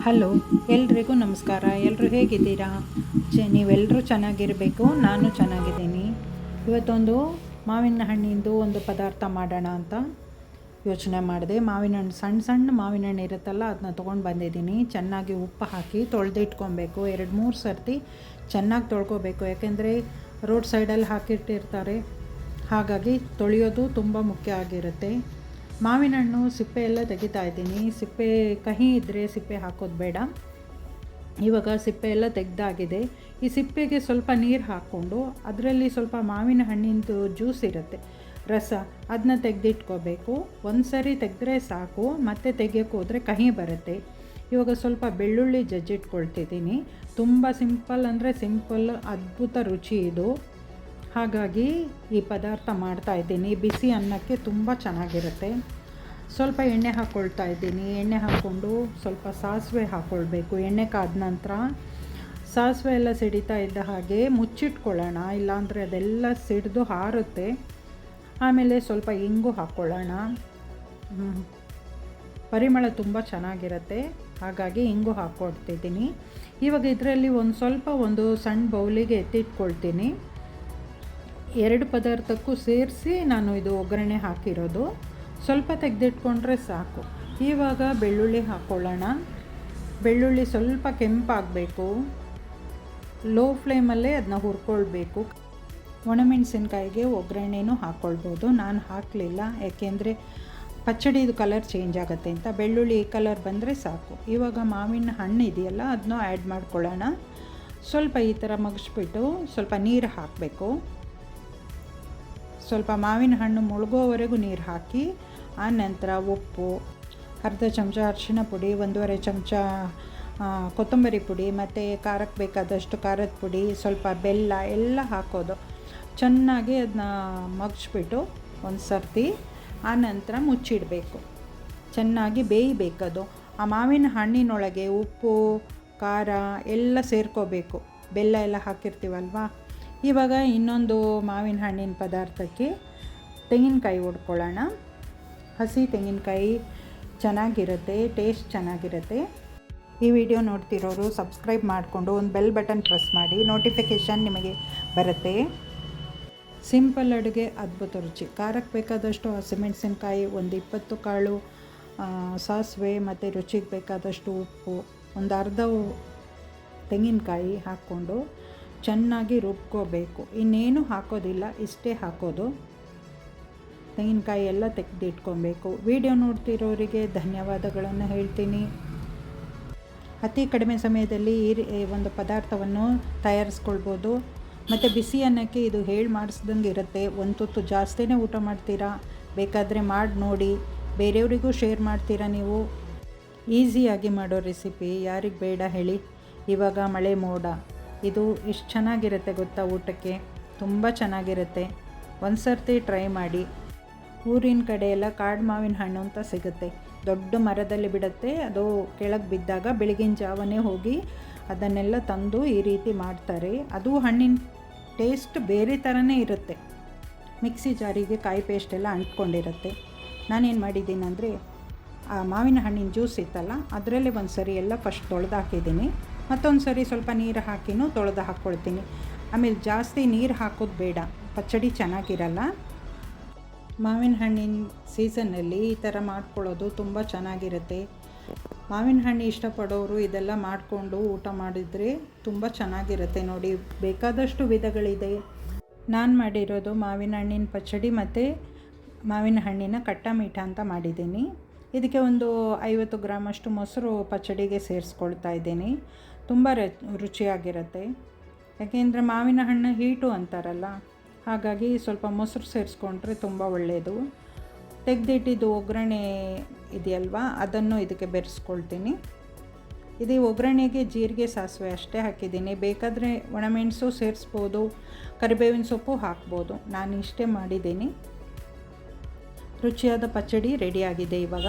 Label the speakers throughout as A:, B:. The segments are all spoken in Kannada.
A: ಹಲೋ, ಎಲ್ರಿಗೂ ನಮಸ್ಕಾರ. ಎಲ್ಲರೂ ಹೇಗಿದ್ದೀರಾ? ಚೆ ನೀವೆಲ್ಲರೂ ಚೆನ್ನಾಗಿರಬೇಕು, ನಾನು ಚೆನ್ನಾಗಿದ್ದೀನಿ. ಇವತ್ತೊಂದು ಮಾವಿನ ಹಣ್ಣಿಂದು ಒಂದು ಪದಾರ್ಥ ಮಾಡೋಣ ಅಂತ ಯೋಚನೆ ಮಾಡಿದೆ. ಮಾವಿನ ಹಣ್ಣು ಸಣ್ಣ ಸಣ್ಣ ಮಾವಿನ ಹಣ್ಣು ಇರುತ್ತಲ್ಲ, ಅದನ್ನ ತೊಗೊಂಡು ಬಂದಿದ್ದೀನಿ. ಚೆನ್ನಾಗಿ ಉಪ್ಪು ಹಾಕಿ ತೊಳೆದಿಟ್ಕೊಬೇಕು. ಎರಡು, ಮೂರು ಸರ್ತಿ ಚೆನ್ನಾಗಿ ತೊಳ್ಕೊಬೇಕು. ಯಾಕೆಂದರೆ ರೋಡ್ ಸೈಡಲ್ಲಿ ಹಾಕಿಟ್ಟಿರ್ತಾರೆ. ಹಾಗಾಗಿ ತೊಳೆಯೋದು ತುಂಬ ಮುಖ್ಯ ಆಗಿರುತ್ತೆ. ಮಾವಿನ ಹಣ್ಣು ಸಿಪ್ಪೆ ಎಲ್ಲ ತೆಗಿತಾ ಇದ್ದೀನಿ. ಸಿಪ್ಪೆ ಕಹಿ ಇದ್ದರೆ ಸಿಪ್ಪೆ ಹಾಕೋದು ಬೇಡ. ಇವಾಗ ಸಿಪ್ಪೆ ಎಲ್ಲ ತೆಗ್ದಾಗಿದೆ. ಈ ಸಿಪ್ಪೆಗೆ ಸ್ವಲ್ಪ ನೀರು ಹಾಕ್ಕೊಂಡು ಅದರಲ್ಲಿ ಸ್ವಲ್ಪ ಮಾವಿನ ಹಣ್ಣಿಂದು ಜ್ಯೂಸ್ ಇರುತ್ತೆ, ರಸ ಅದನ್ನ ತೆಗೆದಿಟ್ಕೋಬೇಕು. ಒಂದು ಸರಿ ತೆಗೆದ್ರೆ ಸಾಕು, ಮತ್ತೆ ತೆಗಿಯೋಕ್ಕೆ ಹೋದರೆ ಕಹಿ ಬರುತ್ತೆ. ಇವಾಗ ಸ್ವಲ್ಪ ಬೆಳ್ಳುಳ್ಳಿ ಜಜ್ಜಿಟ್ಕೊಳ್ತಿದ್ದೀನಿ. ತುಂಬ ಸಿಂಪಲ್ ಅಂದರೆ ಸಿಂಪಲ್ ಅದ್ಭುತ ರುಚಿ ಇದು. ಹಾಗಾಗಿ ಈ ಪದಾರ್ಥ ಮಾಡ್ತಾ ಇದ್ದೀನಿ. ಬಿಸಿ ಅನ್ನಕ್ಕೆ ತುಂಬ ಚೆನ್ನಾಗಿರುತ್ತೆ. ಸ್ವಲ್ಪ ಎಣ್ಣೆ ಹಾಕ್ಕೊಳ್ತಾ ಇದ್ದೀನಿ. ಎಣ್ಣೆ ಹಾಕ್ಕೊಂಡು ಸ್ವಲ್ಪ ಸಾಸಿವೆ ಹಾಕ್ಕೊಳ್ಬೇಕು ಎಣ್ಣೆ ಕಾದ ನಂತರ ಸಾಸಿವೆ ಎಲ್ಲ ಸಿಡಿತಾ ಇದ್ದ ಹಾಗೆ ಮುಚ್ಚಿಟ್ಕೊಳ್ಳೋಣ. ಇಲ್ಲಾಂದರೆ ಅದೆಲ್ಲ ಸಿಡಿದು ಹಾರುತ್ತೆ. ಆಮೇಲೆ ಸ್ವಲ್ಪ ಇಂಗು ಹಾಕ್ಕೊಳ್ಳೋಣ. ಪರಿಮಳ ತುಂಬ ಚೆನ್ನಾಗಿರುತ್ತೆ. ಹಾಗಾಗಿ ಇಂಗು ಹಾಕ್ಕೊಡ್ತಿದ್ದೀನಿ ಇವಾಗ ಇದರಲ್ಲಿ ಒಂದು ಸ್ವಲ್ಪ ಒಂದು ಸಣ್ಣ ಬೌಲಿಗೆ ಎತ್ತಿಟ್ಕೊಳ್ತೀನಿ. ಎರಡು ಪದಾರ್ಥಕ್ಕೂ ಸೇರಿಸಿ ನಾನು ಇದು ಒಗ್ಗರಣೆ ಹಾಕಿರೋದು. ಸ್ವಲ್ಪ ತೆಗೆದಿಟ್ಕೊಂಡ್ರೆ ಸಾಕು. ಇವಾಗ ಬೆಳ್ಳುಳ್ಳಿ ಹಾಕ್ಕೊಳ್ಳೋಣ ಬೆಳ್ಳುಳ್ಳಿ ಸ್ವಲ್ಪ ಕೆಂಪಾಗಬೇಕು. ಲೋ ಫ್ಲೇಮಲ್ಲೇ ಅದನ್ನ ಹುರ್ಕೊಳ್ಬೇಕು. ಒಣಮೆಣಸಿನ್ಕಾಯಿಗೆ ಒಗ್ಗರಣೆನೂ ಹಾಕ್ಕೊಳ್ಬೋದು ನಾನು ಹಾಕಲಿಲ್ಲ, ಯಾಕೆಂದರೆ ಪಚ್ಚಡಿದು ಕಲರ್ ಚೇಂಜ್ ಆಗುತ್ತೆ ಅಂತ. ಬೆಳ್ಳುಳ್ಳಿ ಈ ಕಲರ್ ಬಂದರೆ ಸಾಕು. ಇವಾಗ ಮಾವಿನ ಹಣ್ಣು ಇದೆಯಲ್ಲ ಅದನ್ನೂ ಆ್ಯಡ್ ಮಾಡ್ಕೊಳ್ಳೋಣ. ಸ್ವಲ್ಪ ಈ ಥರ ಮಗಿಸ್ಬಿಟ್ಟು ಸ್ವಲ್ಪ ನೀರು ಹಾಕಬೇಕು. ಸ್ವಲ್ಪ ಮಾವಿನ ಹಣ್ಣು ಮುಳುಗೋವರೆಗೂ ನೀರು ಹಾಕಿ, ಆ ನಂತರ ಉಪ್ಪು, ಅರ್ಧ ಚಮಚ ಅರಿಶಿಣ ಪುಡಿ, ಒಂದೂವರೆ ಚಮಚ ಕೊತ್ತಂಬರಿ ಪುಡಿ, ಮತ್ತು ಖಾರಕ್ಕೆ ಬೇಕಾದಷ್ಟು ಖಾರದ ಪುಡಿ, ಸ್ವಲ್ಪ ಬೆಲ್ಲ ಎಲ್ಲ ಹಾಕೋದು. ಚೆನ್ನಾಗಿ ಅದನ್ನ ಮಗ್ಸ್ಬಿಟ್ಟು ಒಂದು ಸರ್ತಿ ಆ ನಂತರ ಮುಚ್ಚಿಡಬೇಕು. ಚೆನ್ನಾಗಿ ಬೇಯಬೇಕದು. ಆ ಮಾವಿನ ಹಣ್ಣಿನೊಳಗೆ ಉಪ್ಪು, ಖಾರ ಎಲ್ಲ ಸೇರ್ಕೋಬೇಕು. ಬೆಲ್ಲ ಎಲ್ಲ ಹಾಕಿರ್ತೀವಲ್ವಾ? ಇವಾಗ ಇನ್ನೊಂದು ಮಾವಿನ ಹಣ್ಣಿನ ಪದಾರ್ಥಕ್ಕೆ ತೆಂಗಿನಕಾಯಿ ಹೊಡ್ಕೊಳ್ಳೋಣ ಹಸಿ ತೆಂಗಿನಕಾಯಿ ಚೆನ್ನಾಗಿರುತ್ತೆ, ಟೇಸ್ಟ್ ಚೆನ್ನಾಗಿರುತ್ತೆ. ಈ ವಿಡಿಯೋ ನೋಡ್ತಿರೋರು ಸಬ್ಸ್ಕ್ರೈಬ್ ಮಾಡಿಕೊಂಡು ಒಂದು ಬೆಲ್ ಬಟನ್ ಪ್ರೆಸ್ ಮಾಡಿ, ನೋಟಿಫಿಕೇಷನ್ ನಿಮಗೆ ಬರುತ್ತೆ. ಸಿಂಪಲ್ ಅಡುಗೆ, ಅದ್ಭುತ ರುಚಿ. ಖಾರಕ್ಕೆ ಬೇಕಾದಷ್ಟು ಹಸಿಮೆಣಸಿನ್ಕಾಯಿ ಒಂದು ಇಪ್ಪತ್ತು ಕಾಳು ಸಾಸಿವೆ, ಮತ್ತು ರುಚಿಗೆ ಬೇಕಾದಷ್ಟು ಉಪ್ಪು, ಒಂದು ಅರ್ಧ ತೆಂಗಿನಕಾಯಿ ಹಾಕ್ಕೊಂಡು ಚೆನ್ನಾಗಿ ರುಬ್ಕೋಬೇಕು. ಇನ್ನೇನು ಹಾಕೋದಿಲ್ಲ, ಇಷ್ಟೇ ಹಾಕೋದು. ತೆಂಗಿನಕಾಯಿ ಎಲ್ಲ ತೆಗೆದಿಟ್ಕೊಬೇಕು. ವಿಡಿಯೋ ನೋಡ್ತಿರೋರಿಗೆ ಧನ್ಯವಾದಗಳನ್ನು ಹೇಳ್ತೀನಿ. ಅತಿ ಕಡಿಮೆ ಸಮಯದಲ್ಲಿ ಈ ಒಂದು ಪದಾರ್ಥವನ್ನು ತಯಾರಿಸ್ಕೊಳ್ಬೋದು. ಮತ್ತು ಬಿಸಿ ಅನ್ನಕ್ಕೆ ಇದು ಹೇಳಿ ಮಾಡಿಸ್ದಂಗೆ ಇರುತ್ತೆ. ಒಂದು ತುತ್ತು ಜಾಸ್ತಿನೇ ಊಟ ಮಾಡ್ತೀರಾ? ಬೇಕಾದರೆ ಮಾಡಿ ನೋಡಿ. ಬೇರೆಯವರಿಗೂ ಶೇರ್ ಮಾಡ್ತೀರಾ ನೀವು? ಈಸಿಯಾಗಿ ಮಾಡೋ ರೆಸಿಪಿ ಯಾರಿಗೆ ಬೇಡ ಹೇಳಿ. ಇವಾಗ ಮಳೆ ಮೋಡ. ಇದು ಇಷ್ಟು ಚೆನ್ನಾಗಿರುತ್ತೆ ಗೊತ್ತಾ ಊಟಕ್ಕೆ? ತುಂಬ ಚೆನ್ನಾಗಿರುತ್ತೆ. ಒಂದು ಸರ್ತಿ ಟ್ರೈ ಮಾಡಿ. ಊರಿನ ಕಡೆ ಎಲ್ಲ ಕಾಡು ಮಾವಿನ ಹಣ್ಣು ಅಂತ ಸಿಗುತ್ತೆ. ದೊಡ್ಡ ಮರದಲ್ಲಿ ಬಿಡುತ್ತೆ, ಅದು ಕೆಳಗೆ ಬಿದ್ದಾಗ ಬೆಳಗಿನ ಜಾವನೇ ಹೋಗಿ ಅದನ್ನೆಲ್ಲ ತಂದು ಈ ರೀತಿ ಮಾಡ್ತಾರೆ. ಅದು ಹಣ್ಣಿನ ಟೇಸ್ಟ್ ಬೇರೆ ಥರನೇ ಇರುತ್ತೆ. ಮಿಕ್ಸಿ ಜಾರಿಗೆ ಕಾಯಿ ಪೇಸ್ಟ್ ಎಲ್ಲ ಅಂಟ್ಕೊಂಡಿರುತ್ತೆ. ನಾನೇನು ಮಾಡಿದ್ದೀನಿ ಅಂದರೆ ಆ ಮಾವಿನ ಹಣ್ಣಿನ ಜ್ಯೂಸ್ ಇತ್ತಲ್ಲ, ಅದರಲ್ಲೇ ಒಂದು ಸರಿ ಎಲ್ಲ ಫಸ್ಟ್ ತೊಳೆದು ಹಾಕಿದ್ದೀನಿ. ಮತ್ತೊಂದು ಸರಿ ಸ್ವಲ್ಪ ನೀರು ಹಾಕಿನೂ ತೊಳೆದು ಹಾಕ್ಕೊಳ್ತೀನಿ. ಆಮೇಲೆ ಜಾಸ್ತಿ ನೀರು ಹಾಕೋದು ಬೇಡ. ಪಚ್ಚಡಿ ಚೆನ್ನಾಗಿರಲ್ಲ. ಮಾವಿನ ಹಣ್ಣಿನ ಸೀಸನ್ನಲ್ಲಿ ಈ ಥರ ಮಾಡ್ಕೊಳ್ಳೋದು ತುಂಬ ಚೆನ್ನಾಗಿರುತ್ತೆ. ಮಾವಿನ ಹಣ್ಣು ಇಷ್ಟಪಡೋರು ಇದೆಲ್ಲ ಮಾಡಿಕೊಂಡು ಊಟ ಮಾಡಿದರೆ ತುಂಬ ಚೆನ್ನಾಗಿರುತ್ತೆ ನೋಡಿ. ಬೇಕಾದಷ್ಟು ವಿಧಗಳಿದೆ. ನಾನು ಮಾಡಿರೋದು ಮಾವಿನ ಹಣ್ಣಿನ ಪಚ್ಚಡಿ ಮತ್ತು ಮಾವಿನ ಹಣ್ಣಿನ ಕಟ್ಟ ಮೀಠ ಅಂತ ಮಾಡಿದ್ದೀನಿ. ಇದಕ್ಕೆ ಒಂದು ಐವತ್ತು ಗ್ರಾಮಷ್ಟು ಮೊಸರು ಪಚ್ಚಡಿಗೆ ಸೇರಿಸ್ಕೊಳ್ತಾ ಇದ್ದೀನಿ. ತುಂಬ ರುಚಿಯಾಗಿರುತ್ತೆ. ಯಾಕೆಂದರೆ ಮಾವಿನ ಹಣ್ಣು ಹೀಟು ಅಂತಾರಲ್ಲ, ಹಾಗಾಗಿ ಸ್ವಲ್ಪ ಮೊಸರು ಸೇರಿಸ್ಕೊಂಡ್ರೆ ತುಂಬ ಒಳ್ಳೆಯದು ತೆಗೆದಿಟ್ಟಿದ್ದು ಒಗ್ಗರಣೆ ಇದೆಯಲ್ವಾ, ಅದನ್ನು ಇದಕ್ಕೆ ಬೆರೆಸ್ಕೊಳ್ತೀನಿ. ಇದು ಒಗ್ಗರಣೆಗೆ ಜೀರಿಗೆ ಸಾಸಿವೆ ಅಷ್ಟೇ ಹಾಕಿದ್ದೀನಿ. ಬೇಕಾದರೆ ಒಣಮೆಣಸು ಸೇರಿಸ್ಬೋದು, ಕರಿಬೇವಿನ ಸೊಪ್ಪು ಹಾಕ್ಬೋದು. ನಾನು ಇಷ್ಟೇ ಮಾಡಿದ್ದೀನಿ. ರುಚಿಯಾದ ಪಚ್ಚಡಿ ರೆಡಿಯಾಗಿದೆ ಇವಾಗ.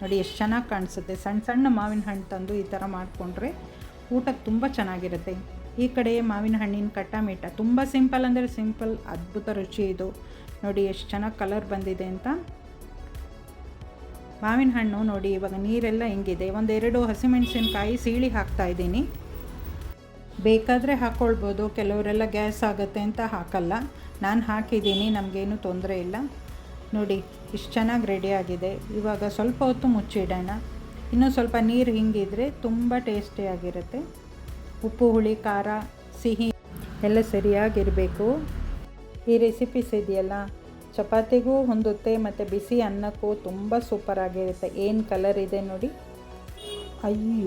A: ನೋಡಿ, ಎಷ್ಟು ಚೆನ್ನಾಗಿ ಕಾಣಿಸುತ್ತೆ. ಸಣ್ಣ ಸಣ್ಣ ಮಾವಿನ ಹಣ್ಣು ತಂದು ಈ ಥರ ಮಾಡಿಕೊಂಡ್ರೆ ಊಟಕ್ಕೆ ತುಂಬ ಚೆನ್ನಾಗಿರುತ್ತೆ. ಈ ಕಡೆ ಮಾವಿನ ಹಣ್ಣಿನ ಕಟ್ಟ ಮೀಠ ತುಂಬ ಸಿಂಪಲ್ ಅಂದರೆ ಸಿಂಪಲ್, ಅದ್ಭುತ ರುಚಿ ಇದು. ನೋಡಿ, ಎಷ್ಟು ಚೆನ್ನಾಗಿ ಕಲರ್ ಬಂದಿದೆ ಅಂತ. ಮಾವಿನ ಹಣ್ಣು ನೋಡಿ, ಇವಾಗ ನೀರೆಲ್ಲ ಹಿಂಗಿದೆ. ಒಂದೆರಡು ಹಸಿಮೆಣಸಿನಕಾಯಿ ಸೀಳಿ ಹಾಕ್ತಾ ಇದ್ದೀನಿ. ಬೇಕಾದರೆ ಹಾಕ್ಕೊಳ್ಬೋದು ಕೆಲವರೆಲ್ಲ ಗ್ಯಾಸ್ ಆಗುತ್ತೆ ಅಂತ ಹಾಕಲ್ಲ. ನಾನು ಹಾಕಿದ್ದೀನಿ, ನಮಗೇನು ತೊಂದರೆ ಇಲ್ಲ. ನೋಡಿ, ಇಷ್ಟು ಚೆನ್ನಾಗಿ ರೆಡಿ ಆಗಿದೆ. ಇವಾಗ ಸ್ವಲ್ಪ ಹೊತ್ತು ಮುಚ್ಚಿಡೋಣ. ಇನ್ನೂ ಸ್ವಲ್ಪ ನೀರು ಹಿಂಗಿದ್ರೆ ತುಂಬ ಟೇಸ್ಟಿಯಾಗಿರುತ್ತೆ ಉಪ್ಪು, ಹುಳಿ, ಖಾರ, ಸಿಹಿ ಎಲ್ಲ ಸರಿಯಾಗಿರಬೇಕು. ಈ ರೆಸಿಪೀಸ್ ಇದೆಯಲ್ಲ, ಚಪಾತಿಗೂ ಹೊಂದುತ್ತೆ ಮತ್ತು ಬಿಸಿ ಅನ್ನಕ್ಕೂ ತುಂಬ ಸೂಪರಾಗಿರುತ್ತೆ ಏನು ಕಲರ್ ಇದೆ ನೋಡಿ. ಅಯ್ಯೋ.